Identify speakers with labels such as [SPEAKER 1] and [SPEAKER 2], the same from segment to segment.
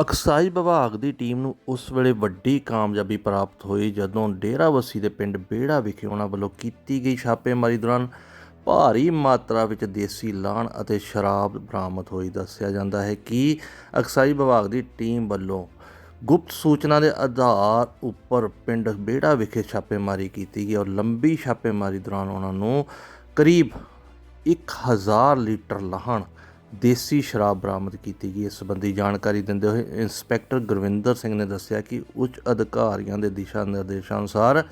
[SPEAKER 1] ਅਕਸਾਈ ਵਿਭਾਗ ਦੀ ਟੀਮ ਨੂੰ ਉਸ ਵੇਲੇ ਵੱਡੀ ਕਾਮਯਾਬੀ ਪ੍ਰਾਪਤ ਹੋਈ ਜਦੋਂ ਡੇਰਾਬੱਸੀ ਦੇ ਪਿੰਡ ਬੇੜਾ ਵਿਖੇ ਉਹਨਾਂ ਵੱਲੋਂ ਕੀਤੀ ਗਈ ਛਾਪੇਮਾਰੀ ਦੌਰਾਨ ਭਾਰੀ ਮਾਤਰਾ ਵਿੱਚ ਦੇਸੀ ਲਾਹਣ ਅਤੇ ਸ਼ਰਾਬ ਬਰਾਮਦ ਹੋਈ। ਦੱਸਿਆ ਜਾਂਦਾ ਹੈ ਕਿ ਐਕਸਾਈਜ਼ ਵਿਭਾਗ ਦੀ ਟੀਮ ਵੱਲੋਂ ਗੁਪਤ ਸੂਚਨਾ ਦੇ ਆਧਾਰ ਉੱਪਰ ਪਿੰਡ ਬੇੜਾ ਵਿਖੇ ਛਾਪੇਮਾਰੀ ਕੀਤੀ ਗਈ ਔਰ ਲੰਬੀ ਛਾਪੇਮਾਰੀ ਦੌਰਾਨ ਉਹਨਾਂ ਨੂੰ ਕਰੀਬ 1000 ਲੀਟਰ ਲਾਹਣ ਦੇਸੀ ਸ਼ਰਾਬ ਬਰਾਮਦ ਕੀਤੀ ਗਈ। ਇਸ ਸੰਬੰਧੀ ਜਾਣਕਾਰੀ ਦਿੰਦੇ ਹੋਏ ਇੰਸਪੈਕਟਰ ਗੁਰਵਿੰਦਰ ਸਿੰਘ ਨੇ ਦੱਸਿਆ ਕਿ ਉੱਚ ਅਧਿਕਾਰੀਆਂ ਦੇ ਦਿਸ਼ਾ ਨਿਰਦੇਸ਼ਾਂ ਅਨੁਸਾਰ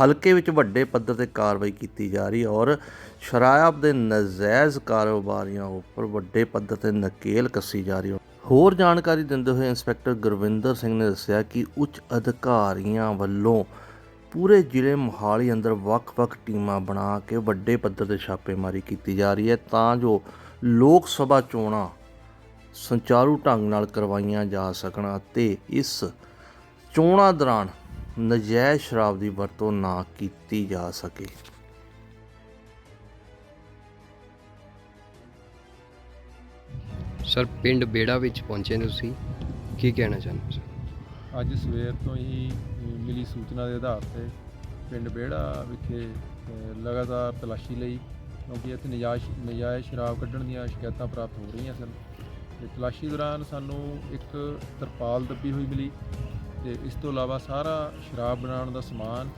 [SPEAKER 1] ਹਲਕੇ ਵਿੱਚ ਵੱਡੇ ਪੱਧਰ ਤੇ ਕਾਰਵਾਈ ਕੀਤੀ ਜਾ ਰਹੀ ਔਰ ਸ਼ਰਾਬ ਦੇ ਨਜਾਇਜ਼ ਕਾਰੋਬਾਰੀਆਂ ਉੱਪਰ ਵੱਡੇ ਪੱਧਰ ਤੇ ਨਕੇਲ ਕੱਸੀ ਜਾ ਰਹੀ ਹੈ। ਹੋਰ ਜਾਣਕਾਰੀ ਦਿੰਦੇ ਹੋਏ ਇੰਸਪੈਕਟਰ ਗੁਰਵਿੰਦਰ ਸਿੰਘ ਨੇ ਦੱਸਿਆ ਕਿ ਉੱਚ ਅਧਿਕਾਰੀਆਂ ਵੱਲੋਂ ਪੂਰੇ ਜ਼ਿਲ੍ਹੇ ਮੋਹਾਲੀ ਅੰਦਰ ਵੱਖ-ਵੱਖ ਟੀਮਾਂ ਬਣਾ ਕੇ ਵੱਡੇ ਪੱਧਰ ਤੇ ਛਾਪੇਮਾਰੀ ਕੀਤੀ ਜਾ ਰਹੀ ਹੈ ਤਾਂ ਜੋ ਲੋਕ ਸਭਾ ਚੋਣਾਂ ਸੰਚਾਰੂ ਢੰਗ ਨਾਲ ਕਰਵਾਈਆਂ ਜਾ ਸਕਣ ਅਤੇ ਇਸ ਚੋਣਾਂ ਦੌਰਾਨ ਨਜਾਇਜ਼ ਸ਼ਰਾਬ ਦੀ ਵਰਤੋਂ ਨਾ ਕੀਤੀ ਜਾ ਸਕੇ।
[SPEAKER 2] ਸਰ ਪਿੰਡ ਬੇੜਾ ਵਿੱਚ ਪਹੁੰਚੇ ਨੇ ਤੁਸੀਂ। ਕੀ ਕਹਿਣਾ ਚਾਹੁੰਦੇ ਹੋ ਸਰ?
[SPEAKER 3] ਅੱਜ ਸਵੇਰ ਤੋਂ ਹੀ ਮਿਲੀ ਸੂਚਨਾ ਦੇ ਆਧਾਰ ਤੇ ਪਿੰਡ ਬੇੜਾ ਵਿਖੇ ਲਗਾਤਾਰ ਤਲਾਸ਼ੀ ਲਈ ਕਿਉਂਕਿ ਇੱਥੇ ਨਜਾਇਜ਼ ਨਜਾਇਜ਼ ਸ਼ਰਾਬ ਕੱਢਣ ਦੀਆਂ ਸ਼ਿਕਾਇਤਾਂ ਪ੍ਰਾਪਤ ਹੋ ਰਹੀਆਂ ਸਨ। ਤੇ ਤਲਾਸ਼ੀ ਦੌਰਾਨ ਸਾਨੂੰ ਇੱਕ ਤਰਪਾਲ ਦੱਬੀ ਹੋਈ ਮਿਲੀ ਤੇ ਇਸ ਤੋਂ ਇਲਾਵਾ ਸਾਰਾ ਸ਼ਰਾਬ ਬਣਾਉਣ ਦਾ ਸਮਾਨ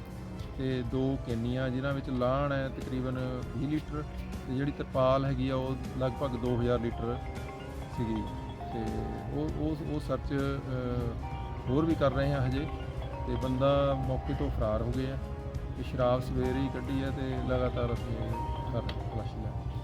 [SPEAKER 3] ਤੇ ਦੋ ਕੈਨੀਆਂ, ਜਿਨ੍ਹਾਂ ਵਿੱਚ ਲਾਹਣ ਹੈ ਤਕਰੀਬਨ 20 ਲੀਟਰ, ਤੇ ਜਿਹੜੀ ਤਰਪਾਲ ਹੈਗੀ ਆ ਉਹ ਲਗਭਗ 2000 ਲੀਟਰ ਸੀਗੀ। ਤੇ ਉਹ ਉਹ ਉਹ ਸਰਚ ਹੋਰ ਵੀ ਕਰ ਰਹੇ ਹਾਂ ਹਜੇ। ਤੇ ਬੰਦਾ ਮੌਕੇ ਤੋਂ ਫਰਾਰ ਹੋ ਗਿਆ। ਤੇ ਸ਼ਰਾਬ ਸਵੇਰੇ ਹੀ ਕੱਢੀ ਹੈ ਤੇ ਲਗਾਤਾਰ ਅਸੀਂ taraflaşılar